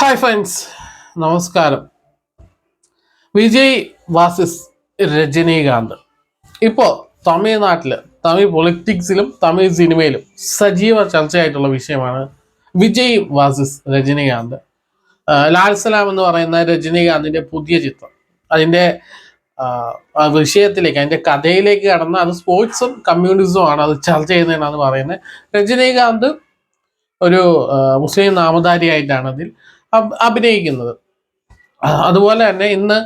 Hi friends നമസ്കാരം. വിജയ് വാസിസ് രജനീകാന്ത്. ഇപ്പോൾ തമിഴ്നാട്ടിൽ തമിഴ് പൊളിറ്റിക്സിലും തമിഴ് സിനിമയിലും സജീവ ചർച്ചയായിട്ടുള്ള വിഷയമാണ് വിജയ് വാസിസ് രജനീകാന്ത്. ലാൽ സലാം എന്ന് പറയുന്ന രജനീകാന്തിന്റെ പുതിയ ചിത്രം. അതിന്റെ വിഷയത്തിലേക്ക് അതിന്റെ കഥയിലേക്ക് കടന്ന് അത് സ്പോർട്സും കമ്മ്യൂണിസവും ആണ് അത് ചർച്ച ചെയ്യുന്നതെന്നാണ് പറയുന്നത്. രജനീകാന്ത് ഒരു മുസ്ലിം നാമധാരിയായിട്ടാണ് അതിൽ അഭിനയിക്കുന്നത്. അതുപോലെ തന്നെ ഇന്ന്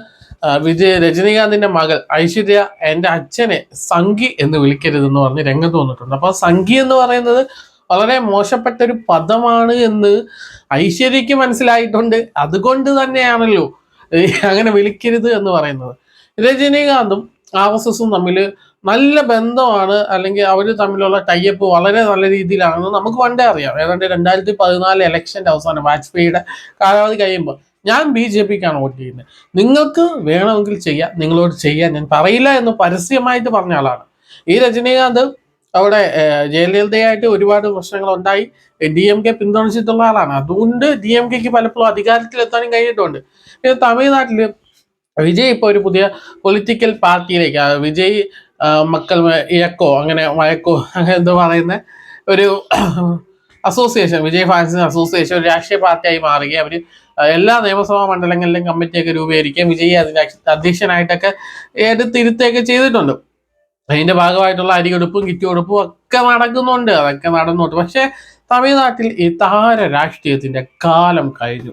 വിജയ് രജനീകാന്തിന്റെ മകൾ ഐശ്വര്യ എന്റെ അച്ഛനെ സംഗി എന്ന് വിളിക്കരുതെന്ന് പറഞ്ഞ് രംഗത്ത് വന്നിട്ടുണ്ട്. അപ്പൊ സംഗി എന്ന് പറയുന്നത് വളരെ മോശപ്പെട്ട ഒരു പദമാണ് എന്ന് ഐശ്വര്യക്ക് മനസ്സിലായിട്ടുണ്ട്. അതുകൊണ്ട് തന്നെയാണല്ലോ അങ്ങനെ വിളിക്കരുത് എന്ന് പറയുന്നത്. രജനീകാന്തും ആർ എസ് എസും നല്ല ബന്ധമാണ് അല്ലെങ്കിൽ അവർ തമ്മിലുള്ള ടൈപ്പ് വളരെ നല്ല രീതിയിലാണെന്ന് നമുക്ക് പണ്ടേ അറിയാം. ഏതാണ്ട് രണ്ടായിരത്തി പതിനാല് എലക്ഷന്റെ അവസാനം വാജ്പേയിയുടെ കാലാവധി കഴിയുമ്പോൾ ഞാൻ ബി ജെ പിക്കാണ് വോട്ട് ചെയ്യുന്നത്. നിങ്ങൾക്ക് വേണമെങ്കിൽ ചെയ്യാം നിങ്ങളോട് ചെയ്യാൻ ഞാൻ പറയില്ല എന്ന് പരസ്യമായിട്ട് പറഞ്ഞ ആളാണ്. ഈ രജനീകാന്ത് അവിടെ ജയലളിതയായിട്ട് ഒരുപാട് പ്രശ്നങ്ങൾ ഉണ്ടായി ഡി എം കെ പിന്തുണച്ചിട്ടുള്ള ആളാണ്. അതുകൊണ്ട് ഡി എം കെക്ക് പലപ്പോഴും അധികാരത്തിലെത്താനും കഴിഞ്ഞിട്ടുണ്ട്. പിന്നെ തമിഴ്നാട്ടിൽ വിജയ് ഇപ്പോൾ ഒരു പുതിയ പൊളിറ്റിക്കൽ പാർട്ടിയിലേക്ക് വിജയ് മക്കൾ ഇഴക്കോ അങ്ങനെ വഴക്കോ അങ്ങനെ എന്തോ പറയുന്ന ഒരു അസോസിയേഷൻ വിജയ് ഫാൻസ് അസോസിയേഷൻ ഒരു രാഷ്ട്രീയ പാർട്ടിയായി മാറുകയും അവർ എല്ലാ നിയമസഭാ മണ്ഡലങ്ങളിലും കമ്മിറ്റിയൊക്കെ രൂപീകരിക്കുകയും വിജയ് അതിന്റെ അധ്യക്ഷനായിട്ടൊക്കെ എടുത്തിരുത്തുകയൊക്കെ ചെയ്തിട്ടുണ്ട്. അതിന്റെ ഭാഗമായിട്ടുള്ള അരികൊടുപ്പും കിറ്റുകൊടുപ്പും ഒക്കെ നടക്കുന്നുണ്ട്. അതൊക്കെ നടന്നുണ്ട്. പക്ഷേ തമിഴ്നാട്ടിൽ ഈ താര രാഷ്ട്രീയത്തിന്റെ കാലം കഴിഞ്ഞു.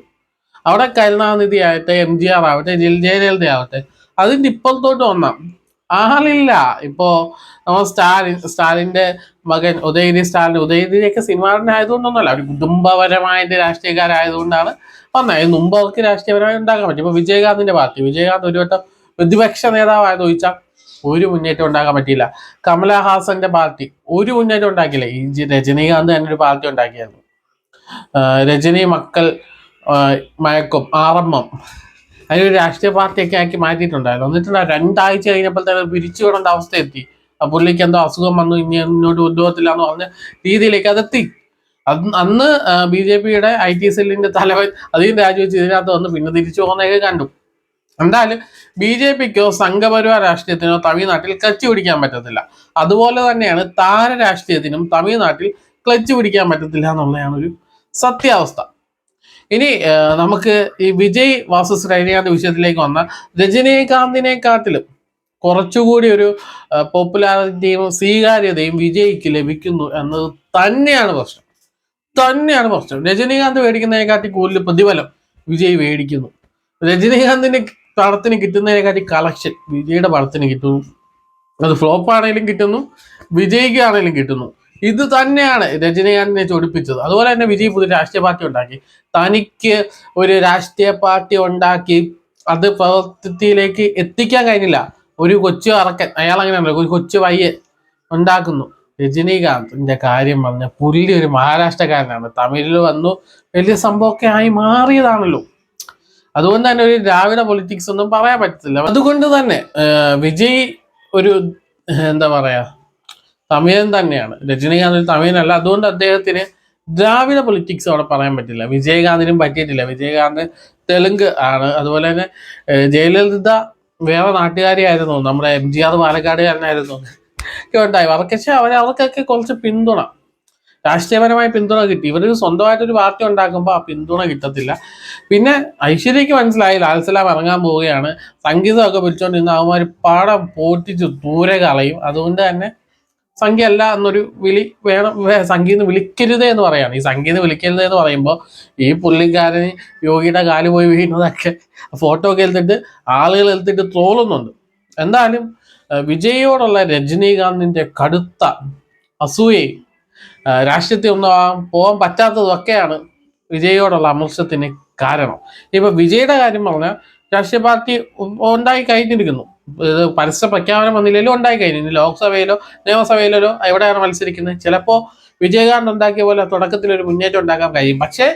അവിടെ കരുണാനിധി ആവട്ടെ എം ജി ആർ ആവട്ടെ ജയ- ജയലളിത ആവട്ടെ അതിന്റെ ഇപ്പുറത്തോട്ട് വന്നാം ആളില്ല. ഇപ്പോ നമ്മൾ സ്റ്റാലിൻ സ്റ്റാലിന്റെ മകൻ ഉദയനിധി സ്റ്റാലിൻ ഉദയനിധിയൊക്കെ സിനിമാരനായതുകൊണ്ടൊന്നുമല്ല അവർ കുടുംബപരമായിട്ട് രാഷ്ട്രീയക്കാരായതുകൊണ്ടാണ് വന്നത് അതിന് മുമ്പ് അവർക്ക് രാഷ്ട്രീയപരമായി ഉണ്ടാക്കാൻ പറ്റും. ഇപ്പൊ വിജയകാന്തിന്റെ പാർട്ടി. വിജയകാന്ത് ഒരു വട്ടം പ്രതിപക്ഷ നേതാവായത് ചോദിച്ചാൽ ഒരു മുന്നേറ്റം ഉണ്ടാക്കാൻ പറ്റിയില്ല. കമലഹാസന്റെ പാർട്ടി ഒരു മുന്നേറ്റം ഉണ്ടാക്കിയില്ല. ഈ രജനീകാന്ത് തന്നെ ഒരു പാർട്ടി ഉണ്ടാക്കിയായിരുന്നു. രജനി മക്കൾ മയക്കും ആറമ്മം. അതിനൊരു രാഷ്ട്രീയ പാർട്ടിയൊക്കെ ആക്കി മാറ്റിയിട്ടുണ്ടായിരുന്നു. എന്നിട്ടുണ്ടോ രണ്ടാഴ്ച കഴിഞ്ഞപ്പോൾ തന്നെ പിരിച്ചു വിടേണ്ട അവസ്ഥ എത്തി പുള്ളിക്ക് എന്തോ അസുഖം വന്നു ഇനി എന്നോട് കൊണ്ടുപോകത്തില്ല എന്ന് പറഞ്ഞ രീതിയിലേക്ക് അതെത്തി അന്ന് അന്ന് ബി ജെ പിയുടെ ഐ ടി സെല്ലിന്റെ തലവൻ അധികം രാജിവെച്ച് ഇതിനകത്ത് വന്ന് പിന്നെ തിരിച്ചു പോകുന്നതൊക്കെ കണ്ടു. എന്തായാലും ബി ജെ പിക്കോ സംഘപരിവാർ രാഷ്ട്രീയത്തിനോ തമിഴ്നാട്ടിൽ ക്ലച്ച് പിടിക്കാൻ പറ്റത്തില്ല. അതുപോലെ തന്നെയാണ് താര രാഷ്ട്രീയത്തിനും തമിഴ്നാട്ടിൽ ക്ലച്ച് പിടിക്കാൻ പറ്റത്തില്ല എന്നുള്ളതാണ് ഒരു സത്യാവസ്ഥ. ഇനി നമുക്ക് ഈ വിജയ് വാസസ് രജനീകാന്ത് വിഷയത്തിലേക്ക് വന്ന രജനീകാന്തിനെക്കാട്ടിലും കുറച്ചുകൂടി ഒരു പോപ്പുലാരിറ്റിയും സ്വീകാര്യതയും വിജയ്ക്ക് ലഭിക്കുന്നു എന്നത് തന്നെയാണ് പ്രശ്നം. തന്നെയാണ് പ്രശ്നം. രജനീകാന്ത് മേടിക്കുന്നതിനെക്കാട്ടി കൂടുതൽ പ്രതിഫലം വിജയ് മേടിക്കുന്നു. രജനീകാന്തിന്റെ പടത്തിന് കിട്ടുന്നതിനെക്കാട്ടി കളക്ഷൻ വിജയുടെ പടത്തിന് കിട്ടുന്നു. അത് ഫ്ലോപ്പ് ആണെങ്കിലും കിട്ടുന്നു വിജയ്ക്ക് ആണെങ്കിലും കിട്ടുന്നു. ഇത് തന്നെയാണ് രജനീകാന്തിനെ ചൊടിപ്പിച്ചത്. അതുപോലെ തന്നെ വിജയ് പുതിയ രാഷ്ട്രീയ പാർട്ടി ഉണ്ടാക്കി. തനിക്ക് ഒരു രാഷ്ട്രീയ പാർട്ടി ഉണ്ടാക്കി അത് പ്രവർത്തിയിലേക്ക് എത്തിക്കാൻ കഴിഞ്ഞില്ല. ഒരു കൊച്ചു അറക്കൻ അയാൾ അങ്ങനെയല്ല ഒരു കൊച്ചു പയ്യൻ ഉണ്ടാക്കുന്നു. രജനീകാന്തിന്റെ കാര്യം പറഞ്ഞ പുല്ലി ഒരു മഹാരാഷ്ട്രക്കാരനാണ്. തമിഴിൽ വന്നു വലിയ സംഭവമൊക്കെ ആയി മാറിയതാണല്ലോ. അതുകൊണ്ട് തന്നെ ഒരു ദ്രാവിഡ പൊളിറ്റിക്സ് ഒന്നും പറയാൻ പറ്റത്തില്ല. അതുകൊണ്ട് തന്നെ വിജയ് ഒരു എന്താ പറയാ തമിഴൻ തന്നെയാണ്. രജനീകാന്ത് തമിഴനല്ല. അതുകൊണ്ട് അദ്ദേഹത്തിന് ദ്രാവിഡ പൊളിറ്റിക്സ് അവിടെ പറയാൻ പറ്റില്ല. വിജയകാന്തിനും പറ്റിയിട്ടില്ല. വിജയകാന്ത് തെലുങ്ക് ആണ്. അതുപോലെ തന്നെ ജയലളിത വേറെ നാട്ടുകാരിയായിരുന്നു. നമ്മുടെ എം ജി ആർ പാലക്കാടുകാരനായിരുന്നു. ഒക്കെ ഉണ്ടായി. അവർക്ക് അവർ അവർക്കൊക്കെ കുറച്ച് പിന്തുണ രാഷ്ട്രീയപരമായ പിന്തുണ കിട്ടി. ഇവർ സ്വന്തമായിട്ടൊരു പാർട്ടി ഉണ്ടാക്കുമ്പോൾ ആ പിന്തുണ കിട്ടത്തില്ല. പിന്നെ ഐശ്വര്യക്ക് മനസ്സിലായി. ലാൽസലാം ഇറങ്ങാൻ പോവുകയാണ്. സംഗീതമൊക്കെ വിളിച്ചുകൊണ്ടിരുന്ന അവന്മാർ പാടം പൊട്ടിച്ച് ദൂരെ കളയും. അതുകൊണ്ട് തന്നെ സംഖ്യ അല്ല എന്നൊരു വിളി വേണം നിന്ന് വിളിക്കരുത് എന്ന് പറയാണ്. ഈ സംഗീതം വിളിക്കരുത് എന്ന് പറയുമ്പോൾ ഈ പുള്ളിക്കാരന് യോഗിയുടെ കാൽ പോയി വീഴുന്നതൊക്കെ ഫോട്ടോ ഒക്കെ എടുത്തിട്ട് ആളുകൾ എടുത്തിട്ട് തോളുന്നുണ്ട് എന്തായാലും വിജയോടുള്ള രജനീകാന്തിന്റെ കടുത്ത അസൂയയും രാഷ്ട്രീയത്തിൽ ഒന്നും പോകാൻ പറ്റാത്തതൊക്കെയാണ് വിജയോടുള്ള അമർഷത്തിന് കാരണം. ഇപ്പൊ വിജയുടെ കാര്യം പറഞ്ഞാൽ രാഷ്ട്രീയ പാർട്ടി ഉണ്ടായി കഴിഞ്ഞിരിക്കുന്നു. ഇത് പരസ്യ പ്രഖ്യാപനം വന്നില്ലെങ്കിലും ഉണ്ടായി കഴിഞ്ഞു. ലോക്സഭയിലോ നിയമസഭയിലോ എവിടെയാണ് മത്സരിക്കുന്നത്? ചിലപ്പോ വിജയകാന്ത് ഉണ്ടാക്കിയ പോലെ തുടക്കത്തിൽ ഒരു മുന്നേറ്റം ഉണ്ടാക്കാൻ കഴിയും. പക്ഷേ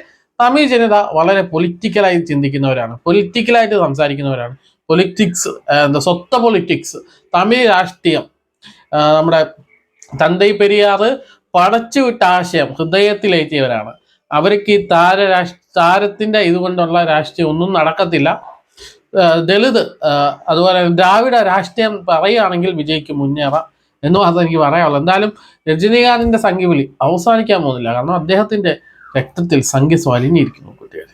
തമിഴ് ജനത വളരെ പൊളിറ്റിക്കലായി ചിന്തിക്കുന്നവരാണ്. പൊളിറ്റിക്കലായിട്ട് സംസാരിക്കുന്നവരാണ്. പൊളിറ്റിക്സ് എന്താ സ്വത്ത പൊളിറ്റിക്സ് തമിഴ് രാഷ്ട്രീയം നമ്മുടെ തന്തൈ പെരിയാറ് പടച്ചുവിട്ട ആശയം ഹൃദയത്തിലേറ്റിയവരാണ് അവർക്ക് ഈ താര രാഷ്ട്ര താരത്തിന്റെ ഇതുകൊണ്ടുള്ള രാഷ്ട്രീയം ഒന്നും നടക്കത്തില്ല. ദളിത് അതുപോലെ ദ്രാവിഡ രാഷ്ട്രീയം പറയുകയാണെങ്കിൽ വിജയ്ക്ക് മുന്നേറാം എന്ന് മാത്രമേ എനിക്ക് പറയാനുള്ളൂ. എന്തായാലും രജനീകാന്തിന്റെ സംഖ്യ വിളി അവസാനിക്കാൻ പോകുന്നില്ല. കാരണം അദ്ദേഹത്തിന്റെ രക്തത്തിൽ സംഖ്യ സ്വലിഞ്ഞിരിക്കുന്നു കുട്ടികളെ.